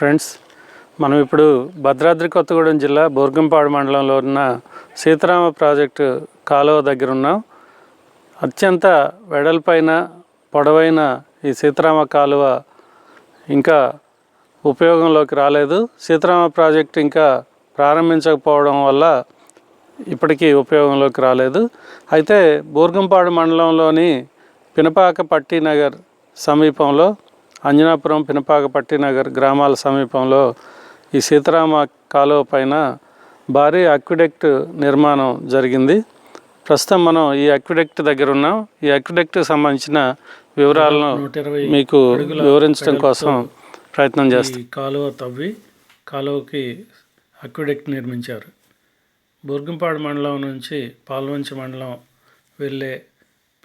Friends మనం ఇప్పుడు భద్రాద్రి కొత్తగూడెం జిల్లా బోర్గంపాడు మండలంలో ఉన్న సీతారామ ప్రాజెక్టు కాలువ దగ్గర ఉన్నాం. అత్యంత వెడల్పైన పొడవైన ఈ సీతారామ కాలువ ఇంకా ఉపయోగంలోకి రాలేదు. సీతారామ ప్రాజెక్ట్ ఇంకా ప్రారంభించకపోవడం వల్ల ఇప్పటికీ ఉపయోగంలోకి రాలేదు. అయితే బోర్గంపాడు మండలంలోని పినపాక పట్టి నగర్ సమీపంలో అంజనాపురం పినపాక పట్టి నగర్ గ్రామాల సమీపంలో ఈ సీతారామ కాలువ పైన భారీ అక్విడెక్ట్ నిర్మాణం జరిగింది. ప్రస్తుతం మనం ఈ అక్విడెక్ట్ దగ్గర ఉన్నాం. ఈ అక్విడెక్ట్కి సంబంధించిన వివరాలను మీకు వివరించడం కోసం ప్రయత్నం చేస్తాం. కాలువ తవ్వి కాలువకి అక్విడెక్ట్ నిర్మించారు. బుర్గంపాడు మండలం నుంచి పాల్వంచి మండలం వెళ్ళే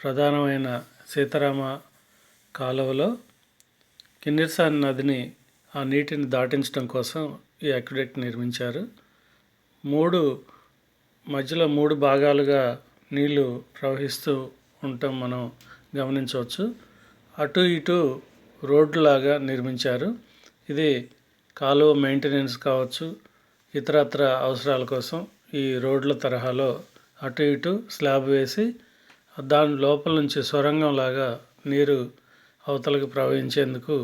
ప్రధానమైన సీతారామ కాలువలో కిన్నెరసాని నదిని ఆ నీటిని దాటించడం కోసం ఈ అక్విడెక్ట్ నిర్మించారు. మూడు మధ్యలో మూడు భాగాలుగా నీళ్ళు ప్రవహిస్తూ ఉండటం మనం గమనించవచ్చు. అటు ఇటు రోడ్లాగా నిర్మించారు. ఇది కాలువ మెయింటెనెన్స్ కావచ్చు ఇతరత్ర అవసరాల కోసం ఈ రోడ్ల తరహాలో అటు ఇటు స్లాబ్ వేసి దాని లోపల నుంచి సొరంగం లాగా నీరు అవతలకు ప్రవహించేందుకు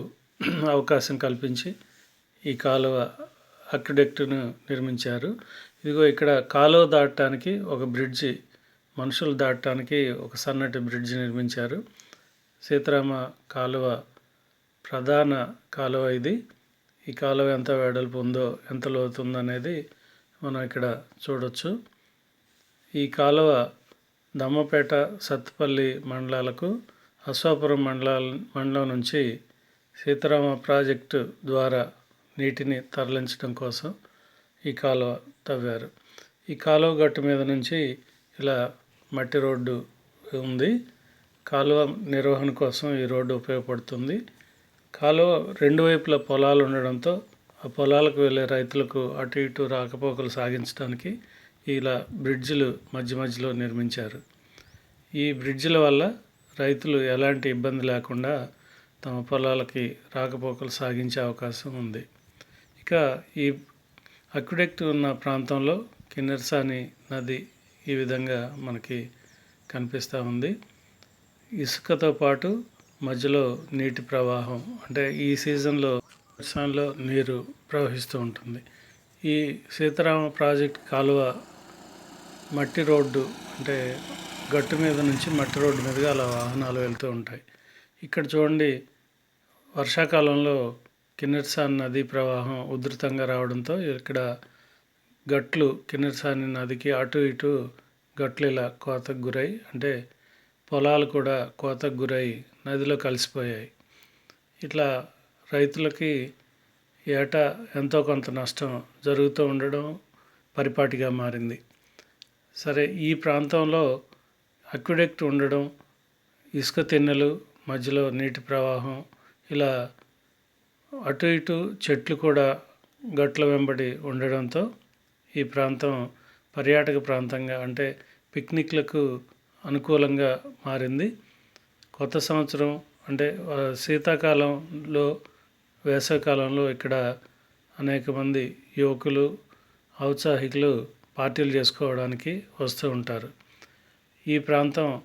అవకాశం కల్పించి ఈ కాలువ అక్విడెక్ట్ను నిర్మించారు. ఇదిగో ఇక్కడ కాలువ దాటడానికి ఒక బ్రిడ్జి మనుషులు దాటడానికి ఒక సన్నటి బ్రిడ్జి నిర్మించారు. సీతారామ కాలువ ప్రధాన కాలువ ఇది. ఈ కాలువ ఎంత వెడల్పు ఉందో ఎంత లోతుందో అనేది మనం ఇక్కడ చూడొచ్చు. ఈ కాలువ దమ్మపేట సత్తుపల్లి మండలాలకు అశ్వాపురం మండలాల మండలం నుంచి సీతారామ ప్రాజెక్టు ద్వారా నీటిని తరలించడం కోసం ఈ కాలువ తవ్వారు. ఈ కాలువ గట్టు మీద నుంచి ఇలా మట్టి రోడ్డు ఉంది. కాలువ నిర్వహణ కోసం ఈ రోడ్డు ఉపయోగపడుతుంది. కాలువ రెండు వైపుల పొలాలు ఉండడంతో ఆ పొలాలకు వెళ్ళే రైతులకు అటు ఇటు రాకపోకలు సాగించడానికి ఇలా బ్రిడ్జిలు మధ్య మధ్యలో నిర్మించారు. ఈ బ్రిడ్జిల వల్ల రైతులు ఎలాంటి ఇబ్బంది లేకుండా తమ పొలాలకి రాకపోకలు సాగించే అవకాశం ఉంది. ఇక ఈ అక్విడెక్ట్ ఉన్న ప్రాంతంలో కిన్నెరసాని నది ఈ విధంగా మనకి కనిపిస్తూ ఉంది. ఇసుకతో పాటు మధ్యలో నీటి ప్రవాహం అంటే ఈ సీజన్లో వర్షంలో నీరు ప్రవహిస్తూ ఉంటుంది. ఈ సీతారామ ప్రాజెక్ట్ కాలువ మట్టి రోడ్డు అంటే గట్టు మీద నుంచి మట్టి రోడ్డు మీదుగా అలా వాహనాలు వెళ్తూ ఉంటాయి. ఇక్కడ చూడండి వర్షాకాలంలో కిన్నెర్సాన్ నదీ ప్రవాహం ఉధృతంగా రావడంతో ఇక్కడ గట్లు కిన్నెర్సాని నదికి అటు ఇటు గట్లు ఇలా కోతకు గురై అంటే పొలాలు కూడా కోతకు గురై నదిలో కలిసిపోయాయి. ఇట్లా రైతులకి ఏటా ఎంతో కొంత నష్టం జరుగుతూ ఉండడం పరిపాటిగా మారింది. సరే ఈ ప్రాంతంలో అక్విడెక్ట్ ఉండడం ఇసుక తిన్నెలు మధ్యలో నీటి ప్రవాహం ఇలా అటు ఇటు చెట్లు కూడా గట్ల వెంబడి ఉండడంతో ఈ ప్రాంతం పర్యాటక ప్రాంతంగా అంటే పిక్నిక్లకు అనుకూలంగా మారింది. కొత్త సంవత్సరం అంటే శీతాకాలంలో వేసవికాలంలో ఇక్కడ అనేక మంది యువకులు ఔత్సాహికులు పార్టీలు చేసుకోవడానికి వస్తూ ఉంటారు. ఈ ప్రాంతం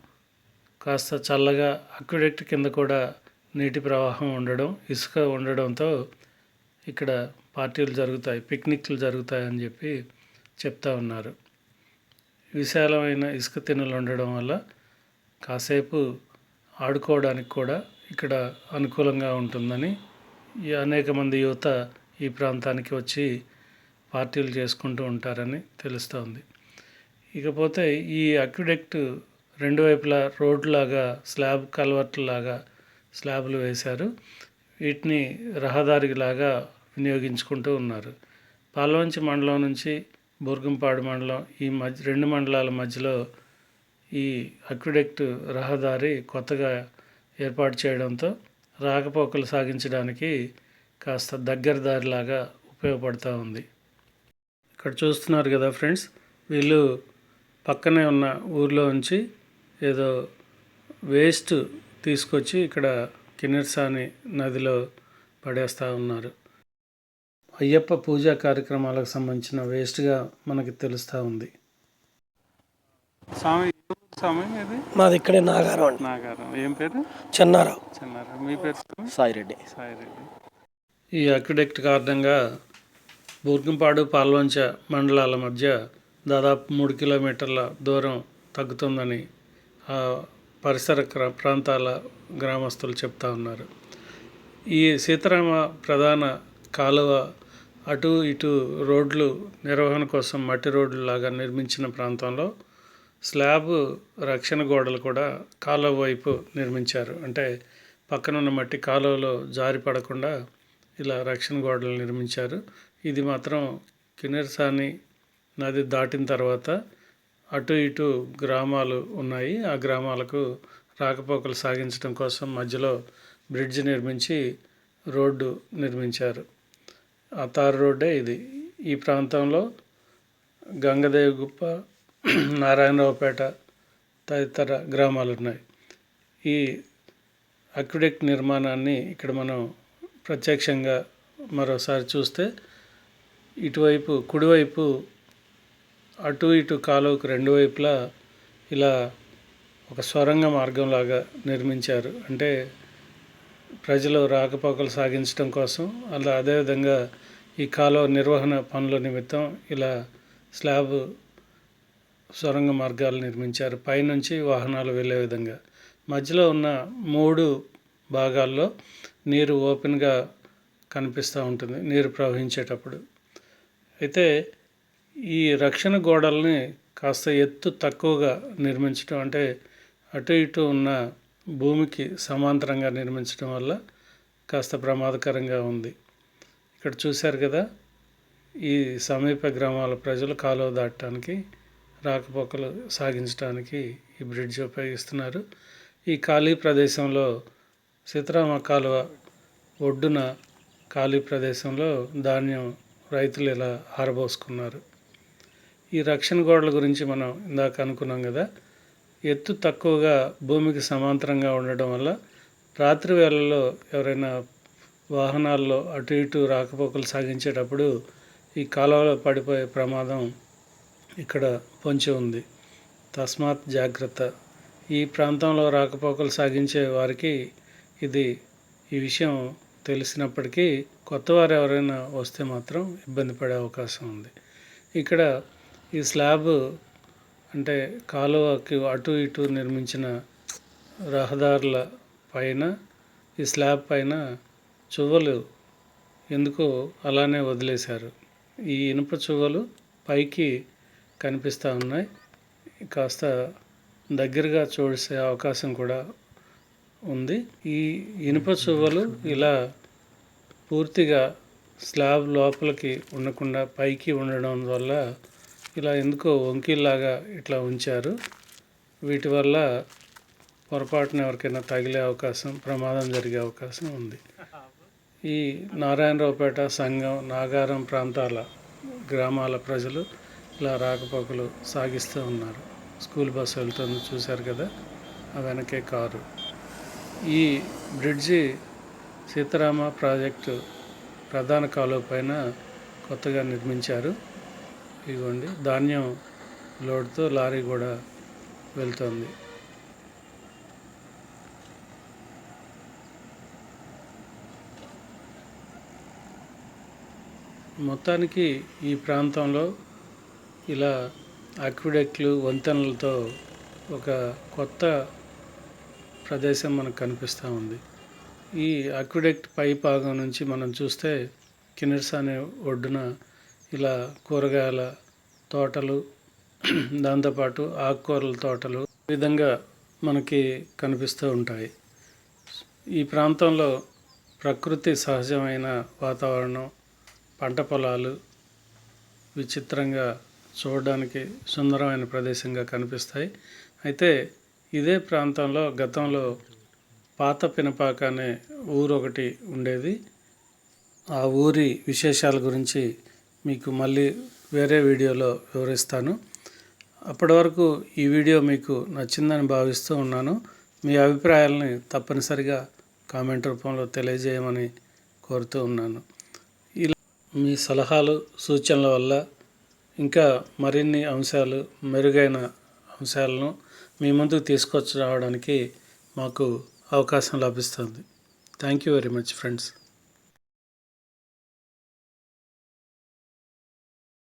కాస్త చల్లగా అక్విడెక్ట్ కింద కూడా నీటి ప్రవాహం ఉండడం ఇసుక ఉండడంతో ఇక్కడ పార్టీలు జరుగుతాయి పిక్నిక్లు జరుగుతాయని చెప్పి చెప్తా ఉన్నారు. విశాలమైన ఇసుక తిన్నెలు ఉండడం వల్ల కాసేపు ఆడుకోవడానికి కూడా ఇక్కడ అనుకూలంగా ఉంటుందని ఈ అనేక మంది యువత ఈ ప్రాంతానికి వచ్చి పార్టీలు చేసుకుంటూ ఉంటారని తెలుస్తోంది. ఇకపోతే ఈ అక్విడెక్ట్ రెండు వైపులా రోడ్లాగా స్లాబ్ కల్వర్ట్లాగా స్లాబ్లు వేశారు. వీటిని రహదారిలాగా వినియోగించుకుంటూ ఉన్నారు. పాల్వంచి మండలం నుంచి బుర్గంపాడు మండలం ఈ మధ్య రెండు మండలాల మధ్యలో ఈ అక్విడెక్ట్ రహదారి కొత్తగా ఏర్పాటు చేయడంతో రాకపోకలు సాగించడానికి కాస్త దగ్గర దారిలాగా ఉపయోగపడుతూ ఉంది. ఇక్కడ చూస్తున్నారు కదా ఫ్రెండ్స్ వీళ్ళు పక్కనే ఉన్న ఊర్లో నుంచి ఏదో వేస్ట్ తీసుకొచ్చి ఇక్కడ కిన్నెరసాని నదిలో పడేస్తూ ఉన్నారు. అయ్యప్ప పూజా కార్యక్రమాలకు సంబంధించిన వేస్ట్గా మనకి తెలుస్తూ ఉంది. స్వామి స్వామి ఇది మాది ఇక్కడే నాగారం అండి. నాగారం. ఏం పేరు? చెన్నారావు. చిన్నారు మీ పేరు సాయిరెడ్డి. సాయిరెడ్డి. ఈ అక్విడెక్ట్ కారణంగా బూర్గంపాడు పాల్వంచ మండలాల మధ్య దాదాపు మూడు కిలోమీటర్ల దూరం తగ్గుతుందని ఆ పరిసర క్ర- ప్రాంతాల గ్రామస్తులు చెప్తా ఉన్నారు. ఈ సీతారామ ప్రధాన కాలువ అటు ఇటు రోడ్లు నిర్వహణ కోసం మట్టి రోడ్లు లాగా నిర్మించిన ప్రాంతంలో స్లాబ్ రక్షణ గోడలు కూడా కాలువ వైపు నిర్మించారు. అంటే పక్కనున్న మట్టి కాలువలో జారి పడకుండా ఇలా రక్షణ గోడలు నిర్మించారు. ఇది మాత్రం కిన్నెరసాని నది దాటిన తర్వాత అటు ఇటు గ్రామాలు ఉన్నాయి. ఆ గ్రామాలకు రాకపోకలు సాగించడం కోసం మధ్యలో బ్రిడ్జ్ నిర్మించి రోడ్డు నిర్మించారు. ఆ తారు రోడ్డే ఇది. ఈ ప్రాంతంలో గంగదేవగుప్ప నారాయణరావుపేట తదితర గ్రామాలు ఉన్నాయి. ఈ అక్విడెక్ట్ నిర్మాణాన్ని ఇక్కడ మనం ప్రత్యక్షంగా మరోసారి చూస్తే ఇటువైపు కుడివైపు అటు ఇటు కాలువకు రెండు వైపులా ఇలా ఒక సొరంగ మార్గంలాగా నిర్మించారు. అంటే ప్రజలు రాకపోకలు సాగించడం కోసం అలా అదేవిధంగా ఈ కాలువ నిర్వహణ పనుల నిమిత్తం ఇలా స్లాబ్ సొరంగ మార్గాలు నిర్మించారు. పైనుంచి వాహనాలు వెళ్ళే విధంగా. మధ్యలో ఉన్న మూడు భాగాల్లో నీరు ఓపెన్గా కనిపిస్తూ ఉంటుంది. నీరు ప్రవహించేటప్పుడు. అయితే ఈ రక్షణ గోడల్ని కాస్త ఎత్తు తక్కువగా నిర్మించడం అంటే అటు ఇటు ఉన్న భూమికి సమాంతరంగా నిర్మించడం వల్ల కాస్త ప్రమాదకరంగా ఉంది. ఇక్కడ చూశారు కదా ఈ సమీప గ్రామాల ప్రజలు కాలువ దాటడానికి రాకపోకలు సాగించడానికి ఈ బ్రిడ్జ్ ఉపయోగిస్తున్నారు. ఈ ఖాళీ ప్రదేశంలో సీతారామ కాలువ ఒడ్డున ఖాళీ ప్రదేశంలో ధాన్యం రైతులు ఇలా ఆరబోసుకున్నారు. ఈ రక్షణ గోడల గురించి మనం ఇందాక అనుకున్నాం కదా. ఎత్తు తక్కువగా భూమికి సమాంతరంగా ఉండడం వల్ల రాత్రి వేళల్లో ఎవరైనా వాహనాల్లో అటు ఇటు రాకపోకలు సాగించేటప్పుడు ఈ కాలువలో పడిపోయే ప్రమాదం ఇక్కడ పొంచి ఉంది. తస్మాత్ జాగ్రత్త. ఈ ప్రాంతంలో రాకపోకలు సాగించే వారికి ఇది ఈ విషయం తెలిసినప్పటికీ కొత్తవారు ఎవరైనా వస్తే మాత్రం ఇబ్బంది పడే అవకాశం ఉంది. ఇక్కడ ఈ స్లాబ్ అంటే కాలువకి అటు ఇటు నిర్మించిన రహదారుల పైన ఈ స్లాబ్ పైన చువ్వలు ఎందుకో అలానే వదిలేశారు. ఈ ఇనుప చువ్వలు పైకి కనిపిస్తూ ఉన్నాయి. కాస్త దగ్గరగా చూసే అవకాశం కూడా ఉంది. ఈ ఇనుప చువ్వలు ఇలా పూర్తిగా స్లాబ్ లోపలికి ఉండకుండా పైకి ఉండడం వల్ల ఇలా ఎందుకో వంకీల్లాగా ఇట్లా ఉంచారు. వీటి వల్ల పొరపాటున ఎవరికైనా తగిలే అవకాశం ప్రమాదం జరిగే అవకాశం ఉంది. ఈ నారాయణరావుపేట సంఘం నాగారం ప్రాంతాల గ్రామాల ప్రజలు ఇలా రాకపోకలు సాగిస్తూ ఉన్నారు. స్కూల్ బస్సు వెళ్తుంది చూశారు కదా ఆ వెనకే కారు. ఈ బ్రిడ్జి సీతారామ ప్రాజెక్టు ప్రధాన కాలువ పైన కొత్తగా నిర్మించారు. ఇదిగోండి ధాన్యం లోడ్తో లారీ కూడా వెళ్తుంది. మొత్తానికి ఈ ప్రాంతంలో ఇలా అక్విడెక్లు వంతెనలతో ఒక కొత్త ప్రదేశం మనకు కనిపిస్తూ ఉంది. ఈ అక్విడెక్ట్ పై భాగం నుంచి మనం చూస్తే కిన్నెర్స్ అనే ఒడ్డున ఇలా కూరగాయల తోటలు దాంతోపాటు ఆకుకూరల తోటలు ఈ విధంగా మనకి కనిపిస్తూ ఉంటాయి. ఈ ప్రాంతంలో ప్రకృతి సహజమైన వాతావరణం పంట పొలాలు విచిత్రంగా చూడడానికి సుందరమైన ప్రదేశంగా కనిపిస్తాయి. అయితే ఇదే ప్రాంతంలో గతంలో పాత పినపాక అనే ఊరు ఒకటి ఉండేది. ఆ ఊరి విశేషాల గురించి మీకు మళ్ళీ వేరే వీడియోలో వివరిస్తాను. అప్పటి వరకు ఈ వీడియో మీకు నచ్చిందని భావిస్తూ ఉన్నాను. మీ అభిప్రాయాలని తప్పనిసరిగా కామెంట్ రూపంలో తెలియజేయమని కోరుతూ ఉన్నాను. ఇలా మీ సలహాలు సూచనల వల్ల ఇంకా మరిన్ని అంశాలు మెరుగైన అంశాలను మీ ముందుకు తీసుకొచ్చి రావడానికి మాకు అవకాశం లభిస్తుంది. Thank you very much friends.